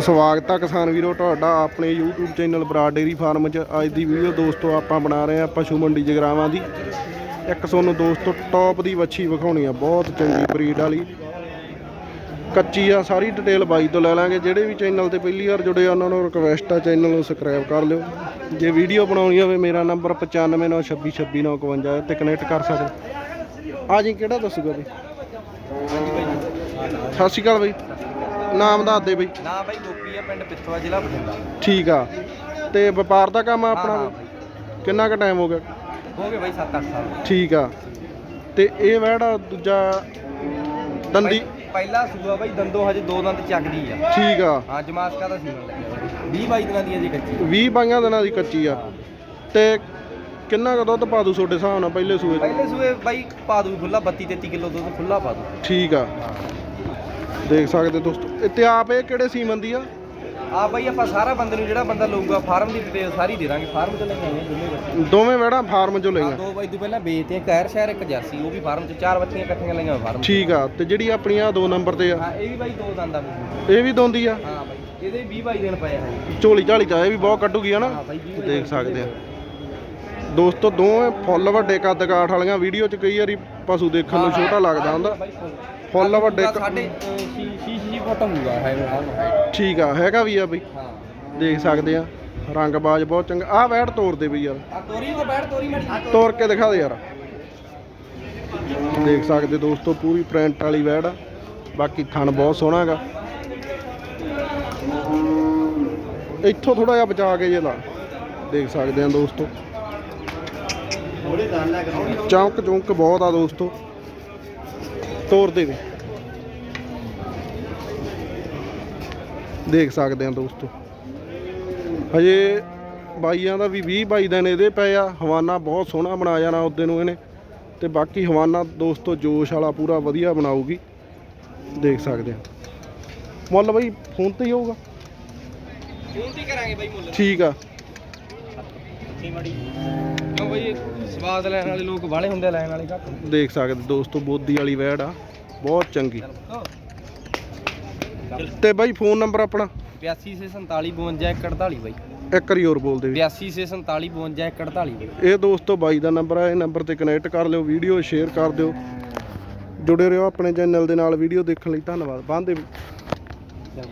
ਸਵਾਗਤ ਆ ਕਿਸਾਨ ਵੀਰੋ, ਤੁਹਾਡਾ ਆਪਣੇ YouTube channel Brar dairy farm 'ਚ। ਅੱਜ ਦੀ ਵੀਡੀਓ ਦੋਸਤੋ, ਆਪਾਂ ਬਣਾ ਰਹੇ ਹਾਂ ਪਸ਼ੂ ਮੰਡੀ ਜਗਰਾਵਾਂ ਦੀ। ਇੱਕ ਤੁਹਾਨੂੰ ਦੋਸਤੋ ਟੌਪ ਦੀ ਵੱਛੀ ਵਿਖਾਉਣੀ ਆ, ਬਹੁਤ ਚੰਗੀ ਬਰੀਡ ਵਾਲੀ। ਕੱਚੀ ਆ, ਸਾਰੀ ਡਿਟੇਲ ਬਾਈ ਤੋਂ ਲੈ ਲਾਂਗੇ। ਜਿਹੜੇ ਵੀ ਚੈਨਲ ਤੇ ਪਹਿਲੀ ਵਾਰ ਜੁੜੇ ਆ, ਉਹਨਾਂ ਨੂੰ ਰਿਕਵੈਸਟ ਆ ਚੈਨਲ ਨੂੰ ਸਬਸਕ੍ਰਾਈਬ ਕਰ ਲਿਓ। ਜੇ ਵੀਡੀਓ ਬਣਾਉਣੀ ਹੋਵੇ, ਮੇਰਾ ਨੰਬਰ 9596262659 ਤੇ ਕਨੈਕਟ ਕਰ ਸਕਦੇ ਆ ਜੀ, ਕਿਹੜਾ ਦੱਸੂਗਾ ਬਈ? ਸਤਿ ਸ਼੍ਰੀ ਅਕਾਲ ਬਾਈ। ਨਾਮ ਦੱਸ ਦੇ ਬਈ। ਨਾ ਬਾਈ ਗੋਪੀ ਆ ਪਿੰਡ ਪਿੱਥਵਾ ਜ਼ਿਲ੍ਹਾ ਬਠਿੰਡਾ। ਠੀਕ ਆ। ਤੇ ਵਪਾਰ ਦਾ ਕੰਮ ਆ ਹਾਂ, ਹਾਂ ਆਪਣਾ ਕਿੰਨਾ ਕੁ ਟਾਈਮ ਹੋ ਗਿਆ? ਹੋ ਗਏ ਬਾਈ 7-8 ਸਾਲ। ਠੀਕ ਆ। ਤੇ ਇਹ ਵਹਿੜਾ ਦੂਜਾ ਦੰਦੀ ਪਹਿਲਾ ਸੂਆ ਬਾਈ ਦੰਦੋ ਹਜੇ ਦੋ ਦੰਦ ਚੱਕਦੀ ਆ। ਠੀਕ ਆ। ਹਾਂ ਜਮਾਸਕਾ ਦਾ ਸੀਮਨ ਲੱਗਿਆ 20 22 ਦਿਨਾਂ ਦੀ ਜੀ ਕੱਚੀ। 20 ਬਾਈਆਂ ਦਿਨਾਂ ਦੀ ਕੱਚੀ ਆ। ਤੇ ਕਿੰਨਾ ਕੁ ਦੁੱਧ ਪਾ ਦੂ ਤੁਹਾਡੇ ਹਿਸਾਬ ਨਾਲ ਪਹਿਲੇ ਸੂਏ 'ਚ? ਪਹਿਲੇ ਸੂਏ ਬਾਈ ਪਾ ਦੂ ਖੁੱਲਾ 32 33 ਕਿਲੋ ਦੁੱਧ ਖੁੱਲਾ ਪਾ ਦੂ। ਠੀਕ ਆ। ਦੇਖ ਸਕਦੇ ਦੋਸਤੋ। ਇਹ ਤੇ ਆਪ ਇਹ ਕਿਹੜੇ ਸੀਮਨ ਦੀ ਆ? ਆ ਬਾਈ ਆਪਾਂ ਸਾਰਾ ਬੰਦੇ ਨੂੰ ਜਿਹੜਾ ਬੰਦਾ ਲਊਗਾ ਫਾਰਮ ਦੀ ਡਿਟੇਲ ਸਾਰੀ ਦੇ ਦਾਂਗੇ। ਫਾਰਮ ਚ ਲੈ ਕੇ ਆਏ ਦੋਨੇ ਬੱਚੇ। ਦੋਵੇਂ ਵਹਿੜਾ ਫਾਰਮ 'ਚੋਂ ਲਈਆਂ। ਦੋ ਬਾਈ ਤੋਂ ਪਹਿਲਾਂ ਵੇਚਤੇ ਇੱਕ ਐਰ ਸ਼ਹਿਰ ਇੱਕ ਜਰਸੀ ਉਹ ਵੀ ਫਾਰਮ ਚ ਚਾਰ ਬੱਚੀਆਂ ਇਕੱਠੀਆਂ ਲਈਆਂ ਫਾਰਮ ਠੀਕ ਆ ਤੇ ਜਿਹੜੀ ਆਪਣੀਆਂ ਦੋ ਨੰਬਰ ਤੇ ਆ। ਹਾਂ ਇਹ ਵੀ ਬਾਈ ਦੋ ਦੰਦ ਆ ਬਾਈ। ਇਹ ਵੀ ਦੋਂਦੀ ਆ? ਹਾਂ ਬਾਈ ਇਹਦੇ 20 22 ਦਿਨ ਪਏ ਆ ਹਜੇ। ਝੋਲੀ ਝਾਲੀ ਇਹ ਵੀ ਬਹੁਤ ਕੱਢੂਗੀ ਹਨਾ? ਹਾਂ ਬਾਈ 20 ਦੇਖ ਸਕਦੇ ਆ। ਦੋਸਤੋ ਦੋਵੇਂ ਫੁੱਲ ਵੱਡੇ ਕੱਦ ਕਾਠ ਵਾਲੀਆਂ ਵੀਡੀਓ 'ਚ ਕਈ ਵਾਰੀ ਪਸ਼ੂ ਦੇਖਣ ਨੂੰ ਛੋਟਾ ਲੱਗਦਾ ਹੁੰਦਾ। ਫੁੱਲ ਵੱਡੇ ਕ- ਸਾਡੇ 6 6 ਫੁੱਟ ਹੋਊਗਾ ਹੈ ਹਾਈਟ ਠੀਕ ਆ ਹੈਗਾ ਵੀ ਆ ਬਈ। ਹਾਂ। ਦੇਖ ਸਕਦੇ ਆ ਰੰਗ ਬਾਜ ਬਹੁਤ ਚੰਗਾ। ਆਹ ਵੈੜ ਤੋੜ ਦੇ ਬਈ ਯਾਰ। ਆ ਤੋਰੀ ਤੇ ਬੈਠ ਤੋਰੀ ਮੜੀ ਤੋੜ ਕੇ ਦਿਖਾ ਦੇ ਯਾਰ। ਦੇਖ ਸਕਦੇ ਦੋਸਤੋ ਪੂਰੀ ਪ੍ਰਿੰਟ ਵਾਲੀ ਵੈੜ ਆ। ਬਾਕੀ ਥਣ ਬਹੁਤ ਸੋਹਣਾ ਹੈਗਾ। ਇੱਥੋਂ ਥੋੜਾ ਜਿਹਾ ਬਚਾ ਕੇ ਜੇ ਲਾ। ਦੇਖ ਸਕਦੇ ਆ ਦੋਸਤੋ। ਚੌਂਕ ਚੌਂਕ ਬਹੁਤ ਆ ਦੋਸਤੋ। ਤੋੜ ਦੇ ਵੀ। ਦੇਖ ਸਕਦੇ ਆ ਦੋਸਤੋ। ਹਜੇ ਬਾਈਆਂ ਦਾ ਵੀ 20 ਬਾਈ ਦਿਨ ਇਹਦੇ ਪਏ ਆ। ਹਵਾਨਾ ਬਹੁਤ ਸੋਹਣਾ ਬਣਾ ਜਾਣਾ ਉਹਦੇ ਨੂੰ ਇਹਨੇ। ਤੇ ਬਾਕੀ ਹਵਾਨਾ ਦੋਸਤੋ ਜੋਸ਼ ਵਾਲਾ ਪੂਰਾ ਵਧੀਆ ਬਣਾਊਗੀ। ਦੇਖ ਸਕਦੇ ਆ ਮੁੱਲ ਬਈ ਫੋਨ ਤੇ ਹੀ ਹੋਊਗਾ। ਫੋਨ ਤੇ ਕਰਾਂਗੇ ਬਾਈ ਮੁੱਲ। ਠੀਕ ਆ। ਸਵਾਦ ਲੈਣ ਵਾਲੇ ਲੋਕ ਬਾਹਲੇ ਹੁੰਦੇ ਲੈਣ ਵਾਲੇ ਘੱਟ ਦੇਖ ਸਕਦੇ ਦੋਸਤੋ ਬੋਦੀ ਵਾਲੀ ਵੈੜ ਆ ਬਹੁਤ ਚੰਗੀ। ਤੇ ਬਾਈ ਫੋਨ ਨੰਬਰ ਆਪਣਾ? 82 ਸੇ 47 52 41 ਬਾਈ। ਇੱਕ ਵਾਰੀ ਹੋਰ ਬੋਲ ਦੇ ਵੀ। 82 ਸੇ 47 52 41 ਬਾਈ। ਇਹ ਦੋਸਤੋ ਬਾਈ ਦਾ ਨੰਬਰ ਆ ਇਹ ਨੰਬਰ ਤੇ ਕਨੈਕਟ ਕਰ ਲਿਓ ਵੀਡੀਓ ਸ਼ੇਅਰ ਕਰ ਦਿਓ। ਜੁੜੇ ਰਹੋ ਆਪਣੇ ਚੈਨਲ ਦੇ ਨਾਲ ਵੀਡੀਓ ਦੇਖਣ ਲਈ ਧੰਨਵਾਦ। ਬੰਦੇ ਚੱਲ।